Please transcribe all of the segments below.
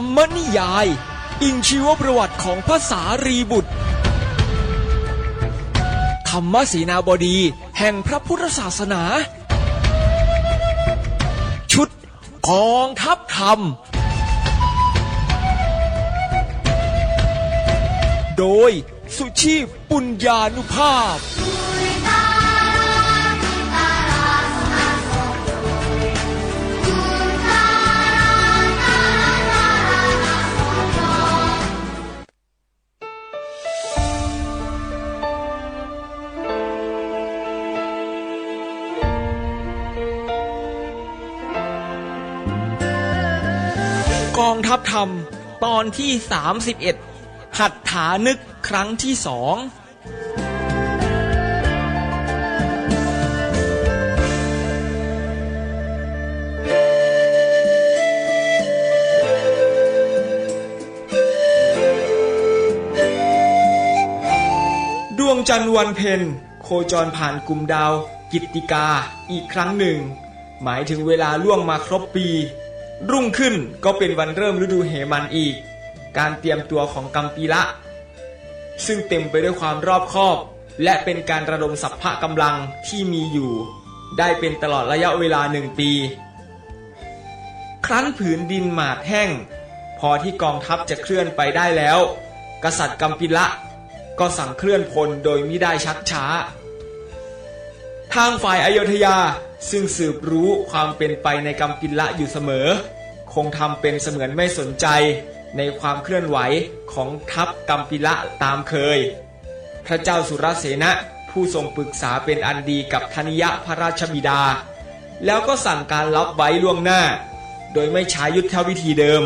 ธรรมนิยาย อิงชีวประวัติของภาษารีบุตร ธรรมศีนาบดีแห่งพระพุทธศาสนา ชุดกองทัพธรรม โดยสุชีพปุญญานุภาพ กองทัพธรรม ตอนที่ 31 หัตถานึกครั้งที่สองดวงจันทร์วันเพ็ญโคจรผ่านกลุ่มดาว กิตติกาอีกครั้งหนึ่ง หมายถึงเวลาล่วงมาครบปี รุ่งขึ้นก็เป็นวันเริ่มฤดูเหมันอีก การเตรียมตัวของกัมปีละ ซึ่งเต็มไปด้วยความรอบคอบ และเป็นการระดมสัพพะกำลังที่มีอยู่ ได้เป็นตลอดระยะเวลาหนึ่งปี ครั้นผืนดินหมาดแห้ง พอที่กองทัพจะเคลื่อนไปได้แล้ว กษัตริย์กัมพิละก็สั่งเคลื่อนพลโดยมิได้ชักช้า ทางฝ่ายอโยธยาซึ่งสืบรู้ความเป็นไปในกัมพิละอยู่เสมอ คงทำเป็นเสมือนไม่สนใจในความเคลื่อนไหวของทัพกัมพิละตามเคย พระเจ้าสุรเสนะผู้ทรงปรึกษาเป็นอันดีกับธนิยะพระราชบิดา แล้วก็สั่งการรับไว้ล่วงหน้า โดยไม่ใช้ยุทธวิธีเดิม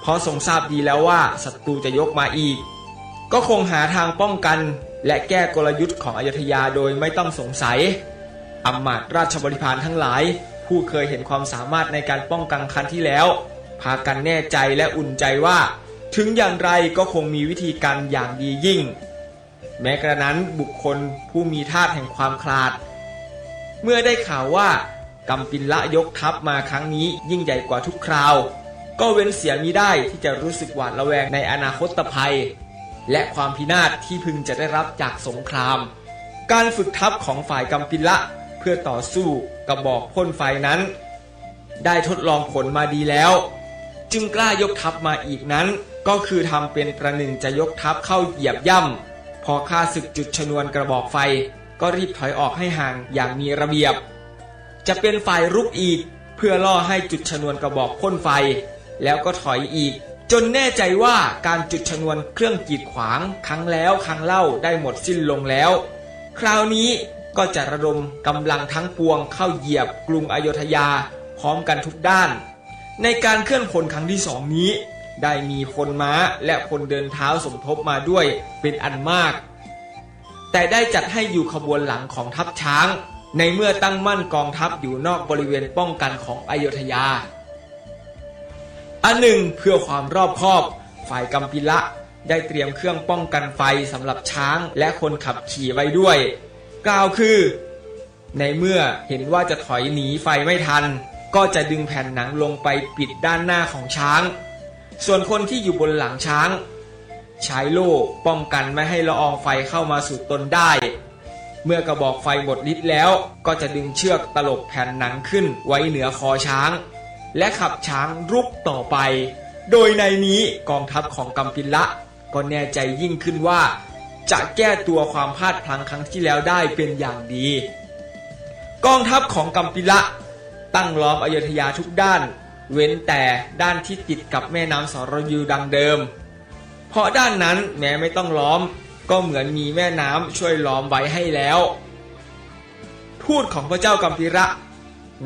เพราะทรงทราบดีแล้วว่าศัตรูจะยกมาอีก ก็คงหาทางป้องกันและแก้กลยุทธ์ของอยุธยาโดยไม่ต้องสงสัย อำมาตราชบริพารทั้งหลาย ผู้เคยเห็นความสามารถในการป้องกันครั้งที่แล้ว พากันแน่ใจและอุ่นใจว่า ถึงอย่างไรก็คงมีวิธีการอย่างดียิ่ง แม้กระนั้นบุคคลผู้มีธาตุแห่งความคลาด เมื่อได้ข่าวว่ากัมปินละยกทัพมาครั้งนี้ยิ่งใหญ่กว่าทุกคราว ก็เว้นเสียมิได้ที่จะรู้สึกหวาดระแวงในอนาคตภัย และความพินาศที่พึงจะได้รับจากสงคราม การฝึกทัพของฝ่ายกัมปิละ เพื่อต่อสู้กระบอกพ่นไฟนั้น ได้ทดลองผลมาดีแล้ว จึงกล้ายกทัพมาอีกนั้น ก็คือทำเป็นประหนึ่งจะยกทัพเข้าเหยียบย่ำพอข้าศึกจุดชนวนกระบอกไฟ ก็รีบถอยออกให้ห่างอย่างมีระเบียบ จะเป็นฝ่ายรุกอีก เพื่อล่อให้จุดชนวนกระบอกพ่นไฟ แล้วก็ถอยอีกจนแน่ใจว่าการจุดชนวนเครื่องกีดขวางครั้งแล้วครั้งเล่าได้หมดสิ้นลงแล้ว คราวนี้ ก็จะระดมกำลังทั้งปวงเข้าเหยียบกรุงอโยธยาพร้อมกันทุกด้าน ในการเคลื่อนพลครั้งที่สองนี้ ได้มีคนม้าและคนเดินเท้าสมทบมาด้วยเป็นอันมาก แต่ได้จัดให้อยู่ขบวนหลังของทัพช้าง ในเมื่อตั้งมั่นกองทัพอยู่นอกบริเวณป้องกันของอโยธยา อันหนึ่งเพื่อความรอบคอบ ฝ่ายกัมพิละได้เตรียมเครื่องป้องกันไฟสำหรับช้างและคนขับขี่ไว้ด้วย กล่าวคือ ในเมื่อเห็นว่าจะถอยหนีไฟไม่ทัน ก็จะดึงแผ่นหนังลงไปปิดด้านหน้าของช้าง ส่วนคนที่อยู่บนหลังช้าง ใช้โล่ป้องกันไม่ให้ละอองไฟเข้ามาสู่ตนได้ เมื่อกระบอกไฟหมดฤทธิ์แล้วก็จะดึงเชือกตลบแผ่นหนังขึ้นไว้เหนือคอช้าง และขับช้างรุกต่อไป โดยในนี้กองทัพของกัมพิละก็แน่ใจยิ่งขึ้นว่า จะแก้ตัวความพลาดพลั้งครั้งที่แล้วได้เป็นอย่างดี กองทัพของกัมพิละ ตั้งล้อมอโยธยาทุกด้าน เว้นแต่ด้านที่ติดกับแม่น้ำสรยูดังเดิม เพราะด้านนั้นแม้ไม่ต้องล้อม ก็เหมือนมีแม่น้ำช่วยล้อมไว้ให้แล้ว ทูตของพระเจ้ากัมพิระ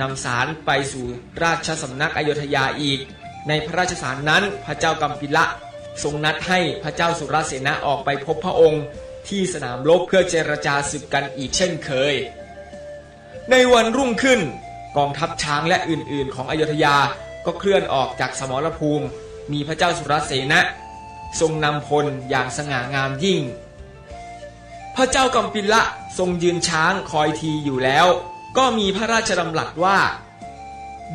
นำสารไปสู่ราชสำนักอโยธยาอีก ในพระราชสารนั้นพระเจ้ากัมพิละ ทรงนัดให้พระเจ้าสุรเสนาออกไปพบพระองค์ที่สนามรบเพื่อเจรจาศึกกันอีกเช่นเคย ในวันรุ่งขึ้นกองทัพช้างและอื่นๆ ของอโยธยาก็เคลื่อนออกจากสมรภูมิ มีพระเจ้าสุรเสนะ ทรงนำพลอย่างสง่างามยิ่ง พระเจ้ากัมพิละทรงยืนช้างคอยทีอยู่แล้ว ก็มีพระราชดำรัสว่า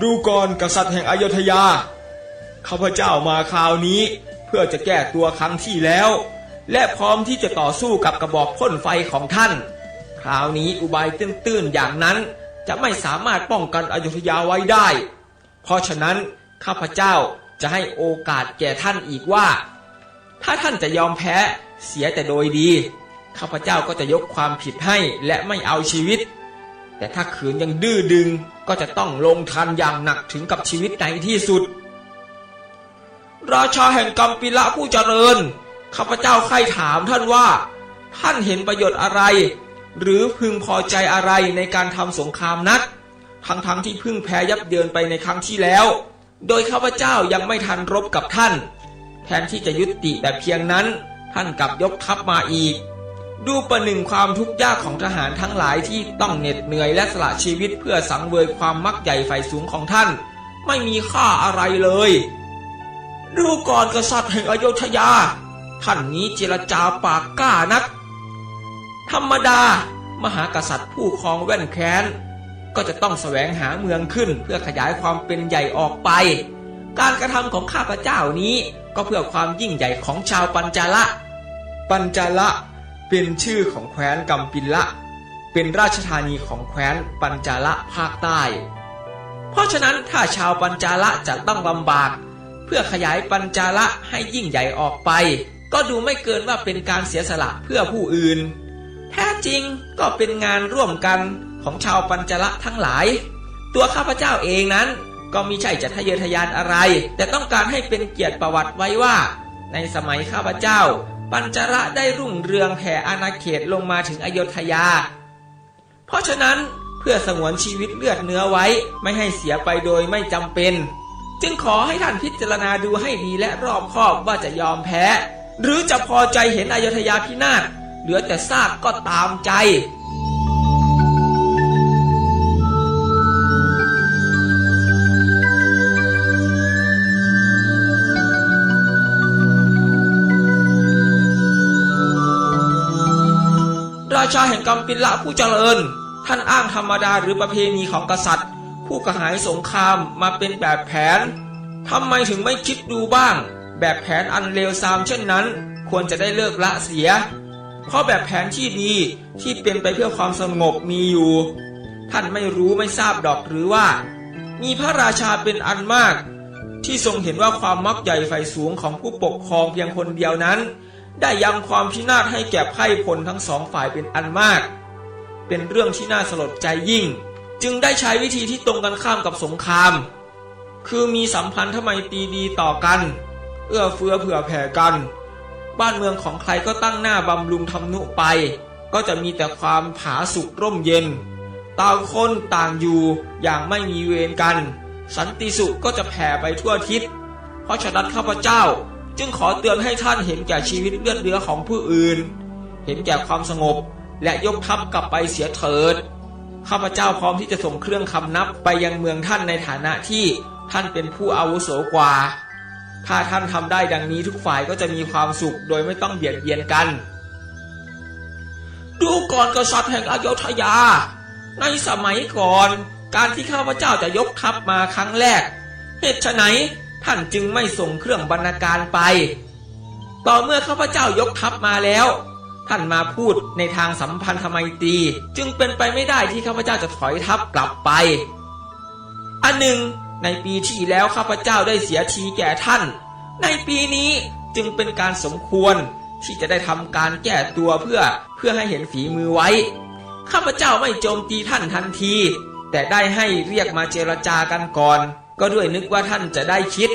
ดูก่อนกษัตริย์แห่งอโยธยาข้าพเจ้ามาคราวนี้ เพื่อจะแก้ตัวครั้งที่แล้ว และพร้อมที่จะต่อสู้กับกระบอกพ่นไฟของท่าน คราวนี้อุบายตื้นๆอย่างนั้นจะไม่สามารถป้องกันอยุธยาไว้ได้ เพราะฉะนั้นข้าพเจ้าจะให้โอกาสแก่ท่านอีกว่า ถ้าท่านจะยอมแพ้เสียแต่โดยดี ข้าพเจ้าก็จะยกความผิดให้และไม่เอาชีวิต แต่ถ้าขืนยังดื้อดึงก็จะต้องลงทันอย่างหนักถึงกับชีวิตในที่สุด ราชาแห่งกัมปิละผู้เจริญ ข้าพเจ้าใคร่ถามท่านว่า ท่านเห็นประโยชน์อะไร หรือพึงพอใจอะไรในการทำสงครามนัก ทั้งๆทที่พึ่งแพ้ยับเยินไปในครั้งที่แล้ว โดยข้าพเจ้ายังไม่ทันรบกับท่าน แทนที่จะยุติแต่เพียงนั้น ท่านกลับยกทัพมาอีก ดูประหนึ่งความทุกข์ยากของทหารทั้งหลายที่ต้องเหน็ดเหนื่อยและสละชีวิตเพื่อสังเวยความมักใหญ่ไฟสูงของท่าน ไม่มีค่าอะไรเลย ดูก่อนกษัตริย์แห่งอโยธยา ท่านนี้เจรจาปากกล้านัก ธรรมดามหากษัตริย์ผู้ครองแว่นแค้น ก็จะต้องแสวงหาเมืองขึ้นเพื่อขยายความเป็นใหญ่ออกไป การกระทำของข้าพเจ้านี้ก็เพื่อความยิ่งใหญ่ของชาวปัญจาละ ปัญจาละเป็นชื่อของแคว้นกัมปิละ เป็นราชธานีของแคว้นปัญจาละภาคใต้ เพราะฉะนั้นถ้าชาวปัญจาละจะต้องลำบาก เพื่อขยายปัญจาละให้ยิ่งใหญ่ออกไป ก็ดูไม่เกินว่าเป็นการเสียสละเพื่อผู้อื่น แท้จริงก็เป็นงานร่วมกันของชาวปัญจละทั้งหลาย ตัวข้าพเจ้าเองนั้น ก็มิใช่จะทะเยอทะยานอะไร แต่ต้องการให้เป็นเกียรติประวัติไว้ว่า ในสมัยข้าพเจ้า ปัญจละได้รุ่งเรืองแผ่อาณาเขตลงมาถึงอโยธยา เพราะฉะนั้นเพื่อสงวนชีวิตเลือดเนื้อไว้ไม่ให้เสียไปโดยไม่จำเป็น จึงขอให้ท่านพิจารณาดูให้ดีและรอบคอบว่าจะยอมแพ้ หรือจะพอใจเห็นอโยธยาพินาศเหลือแต่ซากก็ตามใจราชาแห่งกัมปิละผู้เจริญ ท่านอ้างธรรมดาหรือประเพณีของกษัตริย์ ผู้กระหายสงครามมาเป็นแบบแผนทำไมถึงไม่คิดดูบ้าง แบบแผนอันเลวทรามเช่นนั้น ควรจะได้เลิกละเสีย เพราะแบบแผนที่ดีที่เป็นไปเพื่อความสงบมีอยู่ ท่านไม่รู้ไม่ทราบดอกหรือว่า มีพระราชาเป็นอันมาก ที่ทรงเห็นว่าความมักใหญ่ไฟสูงของผู้ปกครองเพียงคนเดียวนั้น ได้ยังความพินาศให้แก่ไพร่พลทั้งสองฝ่ายเป็นอันมาก เป็นเรื่องที่น่าสลดใจยิ่ง จึงได้ใช้วิธีที่ตรงกันข้ามกับสงคราม คือมีสัมพันธ์ทำไมตีดีต่อกัน เอื้อเฟื้อเผื่อแผ่กัน บ้านเมืองของใครก็ตั้งหน้าบำรุงทำนุไป ก็จะมีแต่ความผาสุกร่มเย็น ต่างคนต่างอยู่อย่างไม่มีเวรกัน สันติสุขก็จะแผ่ไปทั่วทิศ เพราะฉะนั้นข้าพเจ้าจึงขอเตือนให้ท่านเห็นแก่ชีวิตเลือดเนื้อของผู้อื่น เห็นแก่ความสงบและยกทัพกลับไปเสียเถิด ข้าพเจ้าพร้อมที่จะส่งเครื่องคำนับไปยังเมืองท่านในฐานะที่ท่านเป็นผู้อาวุโสกว่า ถ้าท่านทำได้ดังนี้ทุกฝ่ายก็จะมีความสุขโดยไม่ต้องเบียดเบียนกัน ดูก่อนกษัตริย์แห่งอโยธยา ในสมัยก่อนการที่ข้าพเจ้าจะยกทัพมาครั้งแรก เหตุไฉนท่านจึงไม่ส่งเครื่องบรรณาการไป ต่อเมื่อข้าพเจ้ายกทัพมาแล้ว ท่านมาพูดในทางสัมพันธไมตรี จึงเป็นไปไม่ได้ที่ข้าพเจ้าจะถอยทัพกลับไป อันหนึ่ง ในปีที่แล้วข้าพเจ้าได้เสียทีแก่ท่าน ในปีนี้จึงเป็นการสมควรที่จะได้ทำการแก้ตัวเพื่อเพื่อให้เห็นฝีมือไว้ ข้าพเจ้าไม่โจมตีท่านทันที แต่ได้ให้เรียกมาเจรจากันก่อน ก็ด้วยนึกว่าท่านจะได้คิด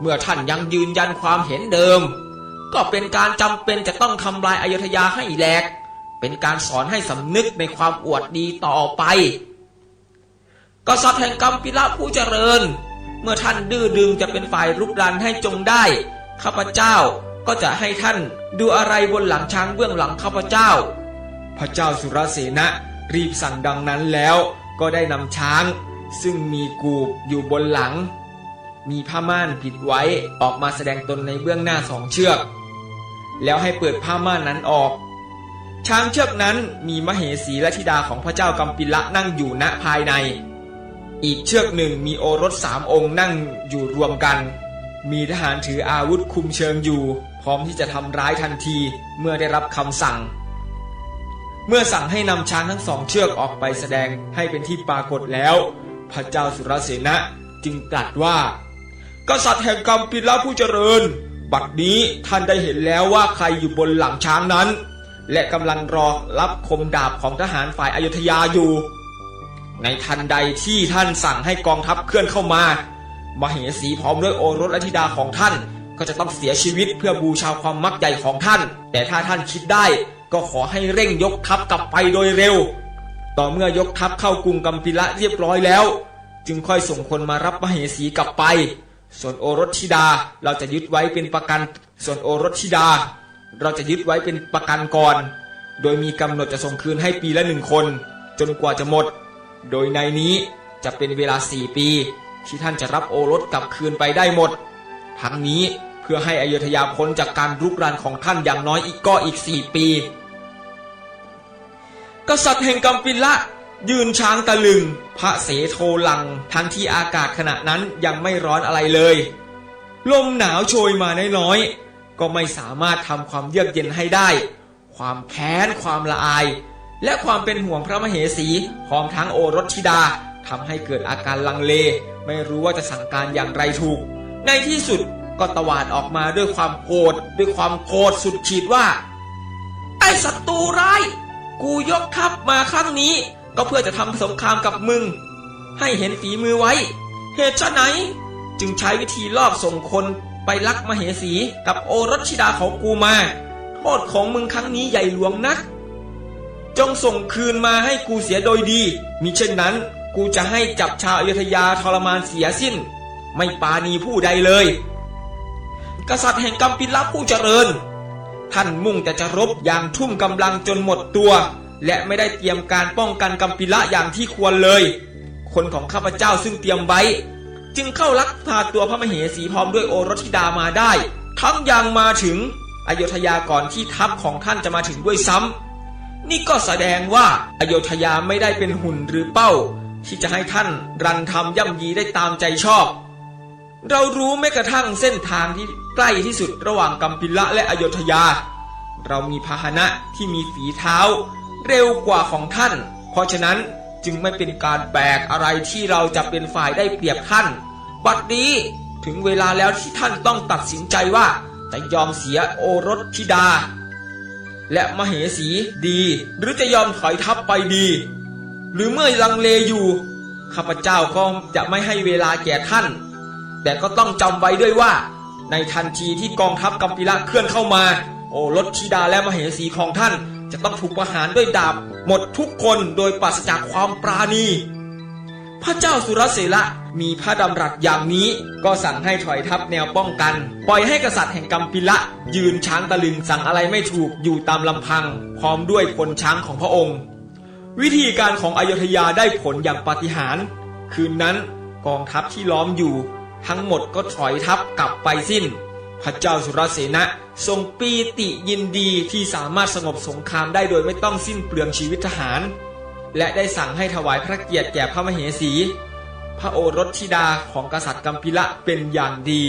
เมื่อท่านยังยืนยันความเห็นเดิม ก็เป็นการจำเป็นจะต้องทำลายอยุธยาให้แหลก เป็นการสอนให้สำนึกในความอวดดีต่อไป กษัตริย์แห่งกัมปิละผู้เจริญ เมื่อท่านดื้อดึงจะเป็นฝ่ายรุกรานให้จงได้ ข้าพเจ้าก็จะให้ท่านดูอะไรบนหลังช้างเบื้องหลังข้าพเจ้า พระเจ้าสุรเสนะรีบสั่งดังนั้นแล้วก็ได้นำช้าง ซึ่งมีกูบอยู่บนหลัง มีผ้าม่านผิดไว้ออกมาแสดงตนในเบื้องหน้าสองเชือก แล้วให้เปิดผ้าม่านนั้นออก ช้างเชือกนั้นมีมเหสีและธิดาของพระเจ้ากัมปิละนั่งอยู่ณภายใน อีกเชือกหนึ่งมีโอรสสามองค์นั่งอยู่รวมกัน มีทหารถืออาวุธคุมเชิงอยู่ พร้อมที่จะทำร้ายทันทีเมื่อได้รับคำสั่ง เมื่อสั่งให้นำช้างทั้งสองเชือกออกไปแสดงให้เป็นที่ปรากฏแล้ว พระเจ้าสุรเสนะจึงตรัสว่า กษัตริย์แห่งกรรมปิลผู้เจริญ บัดนี้ท่านได้เห็นแล้วว่าใครอยู่บนหลังช้างนั้น และกำลังรอรับคมดาบของทหารฝ่ายอยุธยาอยู่ ในทันใดที่ท่านสั่งให้กองทัพเคลื่อนเข้ามา มเหสีพร้อมด้วยโอรสและธิดาของท่าน ก็จะต้องเสียชีวิตเพื่อบูชาความมักใหญ่ของท่าน แต่ถ้าท่านคิดได้ก็ขอให้เร่งยกทัพกลับไปโดยเร็ว ต่อเมื่อยกทัพเข้ากรุงกัมพิละเรียบร้อยแล้ว จึงค่อยส่งคนมารับมเหสีกลับไป ส่วนโอรสธิดาเราจะยึดไว้เป็นประกัน ส่วนโอรสธิดา เราจะยึดไว้เป็นประกันก่อน โดยมีกำหนดจะส่งคืนให้ปีละหนึ่งคน จนกว่าจะหมด โดยในนี้จะเป็นเวลาสี่ปี ที่ท่านจะรับโอรสกลับคืนไปได้หมด ทั้งนี้เพื่อให้อยุธยาพ้นจากการรุกรานของท่านอย่างน้อยอีกก็อีกสี่ปี กษัตริย์แห่งกัมปิละ ยืนช้างตะลึง พระเสโทลัง ทั้งที่อากาศขณะนั้นยังไม่ร้อนอะไรเลย ลมหนาวโชยมาน้อยๆ ก็ไม่สามารถทำความเยือกเย็นให้ได้ ความแค้นความละอาย และความเป็นห่วงพระมเหสีพร้อมทั้งโอรสธิดาทำให้เกิดอาการลังเล ไม่รู้ว่าจะสั่งการอย่างไรถูก ในที่สุดก็ตวาดออกมาด้วยความโกรธด้วยความโกรธสุดขีดว่า ไอ้ศัตรูร้าย กูยกทัพมาครั้งนี้ ก็เพื่อจะทำสงครามกับมึง ให้เห็นฝีมือไว้ เหตุไฉนจึงใช้วิธีลอบส่งคนไปลักมเหสีกับโอรสชิดาของกูมา โทษของมึงครั้งนี้ใหญ่หลวงนัก จงส่งคืนมาให้กูเสียโดยดี มิเช่นนั้น กูจะให้จับชาวอยุธยาทรมานเสียสิ้น ไม่ปาณีผู้ใดเลย กษัตริย์แห่งกัมพิลผู้เจริญ ท่านมุ่งแต่จะรบอย่างทุ่มกำลังจนหมดตัว และไม่ได้เตรียมการป้องกันกัมพิละอย่างที่ควรเลย คนของข้าพเจ้าซึ่งเตรียมไว้ จึงเข้าลักพาตัวพระมเหสีพร้อมด้วยโอรสธิดามาได้ ทั้งยังมาถึงอโยธยาก่อนที่ทัพของท่านจะมาถึงด้วยซ้ำนี่ก็แสดงว่าอโยธยาไม่ได้เป็นหุ่นหรือเป้า ที่จะให้ท่านรันทำย่ำยีได้ตามใจชอบ เรารู้แม้กระทั่งเส้นทางที่ใกล้ที่สุดระหว่างกัมพิละและอโยธยา เรามีพาหนะที่มีฝีเท้า เร็วกว่าของท่าน เพราะฉะนั้นจึงไม่เป็นการแปลกอะไรที่เราจะเป็นฝ่ายได้เปรียบท่าน บัดนี้ถึงเวลาแล้วที่ท่านต้องตัดสินใจว่าจะยอมเสียโอรสธิดา และมเหสีดี หรือจะยอมถอยทัพไปดี หรือเมื่อลังเลอยู่ข้าพเจ้าก็จะไม่ให้เวลาแก่ท่าน แต่ก็ต้องจำไว้ด้วยว่า ในทันทีที่กองทัพกัมพิละเคลื่อนเข้ามา โอรสธิดาและมเหสีของท่าน จะต้องถูกประหารด้วยดาบหมดทุกคนโดยปราศจากความปราณี พระเจ้าสุรเสละมีพระดำรัสอย่างนี้ก็สั่งให้ถอยทัพแนวป้องกัน ปล่อยให้กษัตริย์แห่งกัมพิละ ยืนช้างตะลึงสั่งอะไรไม่ถูกอยู่ตามลำพัง พร้อมด้วยพลช้างของพระองค์ วิธีการของอโยธยาได้ผลอย่างปาฏิหาริย์คืนนั้นกองทัพที่ล้อมอยู่ ทั้งหมดก็ถอยทัพกลับไปสิ้น พระเจ้าสุรเสนะทรงปีติยินดีที่สามารถสงบสงครามได้โดยไม่ต้องสิ้นเปลืองชีวิตทหาร และได้สั่งให้ถวายพระเกียรติแก่พระมเหสี พระโอรสธิดาของกษัตริย์กัมพิละเป็นอย่างดี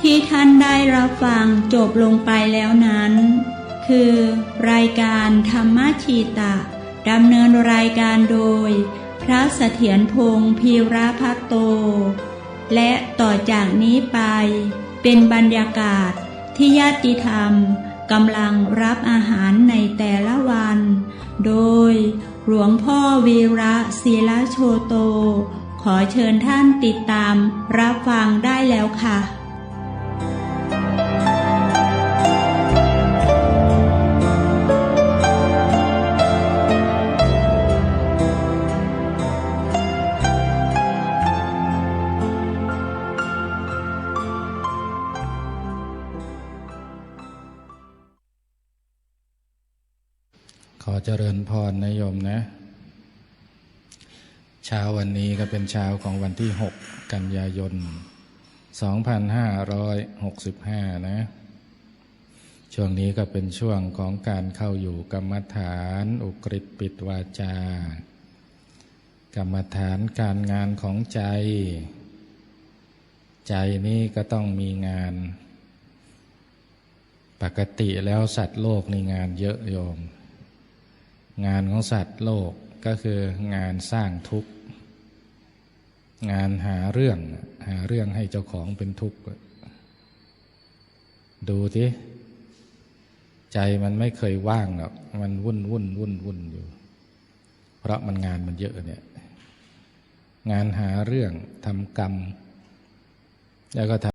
ที่ท่านได้รับฟังจบลงไปแล้วนั้น คือ รายการธรรมชีตะดำเนินรายการโดย พระเสถียรพงศ์พีระพัตโต และต่อจากนี้ไป เป็นบรรยากาศที่ญาติธรรมกำลังรับอาหารในแต่ละวัน โดยหลวงพ่อวีระศิลโชโต ขอเชิญท่านติดตามรับฟังได้แล้วค่ะ รนะโยมนะ เช้าวันนี้ก็เป็นเช้าของวันที่ 6 กันยายน 2565 นะ ช่วงนี้ก็เป็นช่วงของการเข้าอยู่กรรมฐาน อุกฤษปิดวาจา กรรมฐานการงานของใจ ใจนี้ก็ต้องมีงาน ปกติแล้วสัตว์โลกนี่งานเยอะโยม งานของสัตว์โลกก็คืองานสร้างทุกข์ งานหาเรื่องหาเรื่องให้เจ้าของเป็นทุกข์ ดูทีใจมันไม่เคยว่างหรอกมันวุ่นวุ่นวุ่นวุ่นอยู่ เพราะมันงานมันเยอะเนี่ย งานหาเรื่องทำกรรม แล้วก็ท